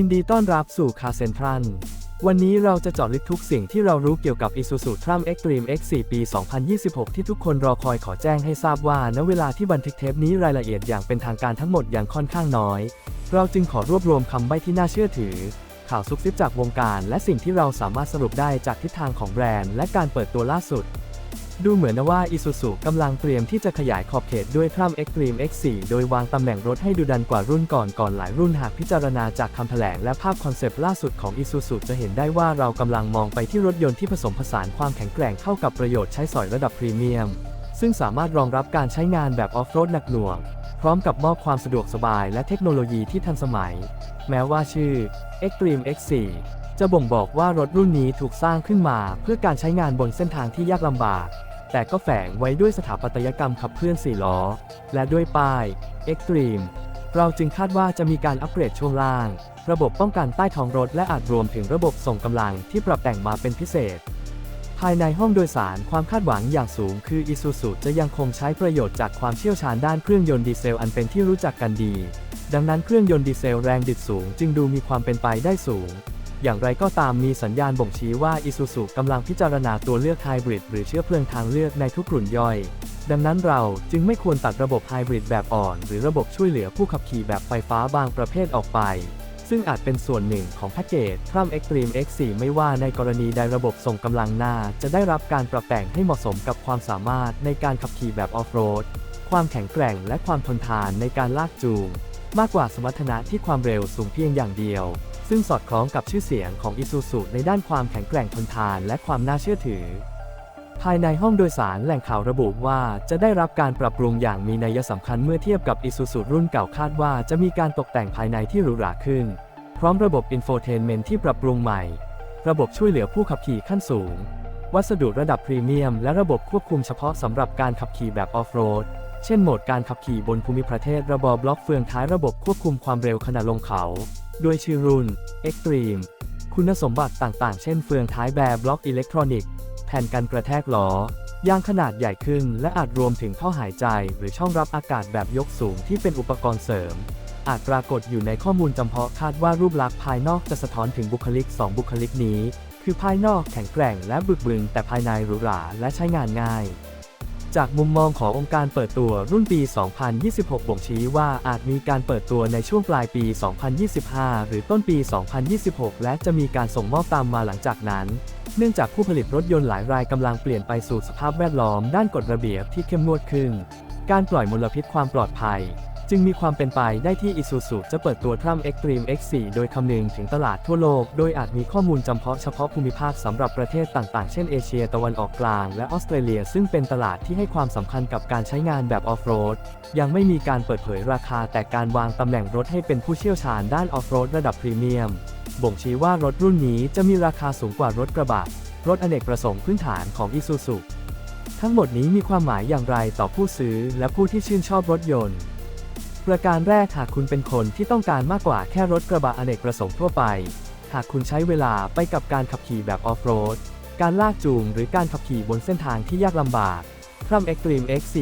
ยินดีต้อนรับสู่คาเซนทรัน วันนี้เราจะเจาะลึกทุกสิ่งที่เรารู้เกี่ยวกับ Isuzu Tram Extreme X4 ปี 2026 ที่ทุกคนรอคอยขอแจ้งให้ทราบว่า ณ เวลาที่บันทึกเทปนี้รายละเอียดอย่างเป็นทางการทั้งหมดอย่างค่อนข้างน้อย เราจึงขอรวบรวมคำใบ้ที่น่าเชื่อถือ ข่าวซุบซิบจากวงการ และสิ่งที่เราสามารถสรุปได้จากทิศทางของแบรนด์และการเปิดตัวล่าสุด ดูเหมือนนะว่า Isuzu กำลังเตรียมที่จะขยายขอบเขตด้วย Tram Extreme X4 โดยวางตำแหน่งรถให้ดูดันกว่ารุ่นก่อนก่อนหลายรุ่นหากพิจารณาจากคำแถลงและภาพคอนเซปต์ล่าสุดของ Isuzu จะเห็นได้ว่าเรากำลังมองไปที่รถยนต์ที่ผสมผสานความแข็งแกร่งเข้ากับประโยชน์ใช้สอยระดับพรีเมียม ซึ่งสามารถรองรับการใช้งานแบบออฟโรดหนักหน่วง พร้อมกับมอบความสะดวกสบายและเทคโนโลยีที่ทันสมัย แม้ว่าชื่อ Xtreme X4 จะบ่งบอกว่ารถรุ่นนี้ถูกสร้างขึ้นมาเพื่อการใช้งานบนเส้นทางที่ยากลำบาก แต่ก็แฝงไว้ด้วยสถาปัตยกรรมขับเคลื่อน4ล้อ และด้วยป้าย Extreme เราจึงคาดว่าจะมีการอัปเกรดช่วงล่าง ระบบป้องกันใต้ท้องรถและอาจรวมถึงระบบส่งกำลังที่ปรับแต่งมาเป็นพิเศษ ภายในห้องโดยสารความคาดหวังอย่างสูงคือ Isuzu จะยังคงใช้ประโยชน์จากความเชี่ยวชาญด้านเครื่องยนต์ดีเซลอันเป็นที่รู้จักกันดี ดังนั้นเครื่องยนต์ดีเซลแรงดิดสูงจึงดูมีความเป็นไปได้สูง อย่างไรก็ตามมีสัญญาณบ่งชี้ว่า Isuzu กำลังพิจารณาตัวเลือกไฮบริดหรือเชื้อเพลิงทางเลือกในทุกกลุ่มย่อย ดังนั้นเราจึงไม่ควรตัดระบบไฮบริดแบบอ่อน หรือระบบช่วยเหลือผู้ขับขี่แบบไฟฟ้าบางประเภทออกไป ซึ่งอาจเป็นส่วนหนึ่งของแพ็กเกจ Tram Extreme X4 ไม่ว่าในกรณีใดระบบส่งกำลังหน้า จะได้รับการปรับแต่งให้เหมาะสมกับความสามารถในการขับขี่แบบออฟโรดความแข็งแกร่งและความทนทานในการลากจูง มากกว่าสมรรถนะที่ความเร็วสูงเพียงอย่างเดียว ซึ่งสอดคล้องกับชื่อเสียงของ Isuzu ในด้านความแข็งแกร่งทนทานและความน่าเชื่อถือ ภายในห้องโดยสารแหล่งข่าวระบุว่าจะได้รับการปรับปรุงอย่างมีนัยสำคัญเมื่อเทียบกับ Isuzu รุ่นเก่าคาดว่าจะมีการตกแต่งภายในที่หรูหราขึ้น พร้อมระบบอินโฟเทนเมนที่ปรับปรุงใหม่ ระบบช่วยเหลือผู้ขับขี่ขั้นสูง วัสดุระดับพรีเมียม และระบบควบคุมเฉพาะสำหรับการขับขี่แบบออฟโรดเช่นโหมดการขับขี่บนภูมิประเทศระบอบล็อกเฟืองท้ายระบบควบคุมความเร็วขณะลงเขา ด้วยชื่อรุ่น Extreme คุณสมบัติต่างๆ เช่นเฟืองท้ายแบบบล็อกอิเล็กทรอนิกส์ แผ่นกันกระแทกล้อยางขนาดใหญ่ขึ้น และอาจรวมถึงท่อหายใจ หรือช่องรับอากาศแบบยกสูงที่เป็นอุปกรณ์เสริม อาจปรากฏอยู่ในข้อมูลจำเพาะคาดว่ารูปลักษณ์ภายนอกจะสะท้อนถึงบุคลิก 2 บุคลิกนี้ คือภายนอกแข็งแกร่งและบึกบึนแต่ภายในหรูหราและใช้งานง่าย จากมุมมองขององค์การเปิดตัวรุ่นปี 2026 บ่งชี้ว่าอาจมีการเปิดตัวในช่วงปลายปี 2025 หรือต้นปี 2026 และจะมีการส่งมอบตามมาหลังจากนั้น เนื่องจากผู้ผลิตรถยนต์หลายรายกำลังเปลี่ยนไปสู่สภาพแวดล้อมด้านกฎระเบียบที่เข้มงวดขึ้น การปล่อยมลพิษความปลอดภัย จึงมีความเป็นไปได้ที่ Isuzu จะเปิดตัว Tram Extreme X4 โดยคำนึงถึงตลาดทั่วโลก โดยอาจมีข้อมูลจำเพาะเฉพาะภูมิภาคสำหรับประเทศต่างๆ เช่นเอเชียตะวันออกกลางและออสเตรเลีย ซึ่งเป็นตลาดที่ให้ความสำคัญกับการใช้งานแบบออฟโรด ยังไม่มีการเปิดเผยราคาแต่การวางตำแหน่งรถให้เป็นผู้เชี่ยวชาญด้านออฟโรดระดับพรีเมียม บ่งชี้ว่ารถรุ่นนี้จะมีราคาสูงกว่ารถกระบะ รถอเนกประสงค์พื้นฐานของ Isuzu ทั้งหมดนี้มีความหมายอย่างไรต่อผู้ซื้อและผู้ที่ชื่นชอบรถยนต์ ประการแรกหากคุณเป็นคนที่ต้องการมากกว่าแค่รถกระบะอเนกประสงค์ทั่วไป หากคุณใช้เวลาไปกับการขับขี่แบบออฟโรด การลากจูงหรือการขับขี่บนเส้นทางที่ยากลำบาก Tram Extreme X4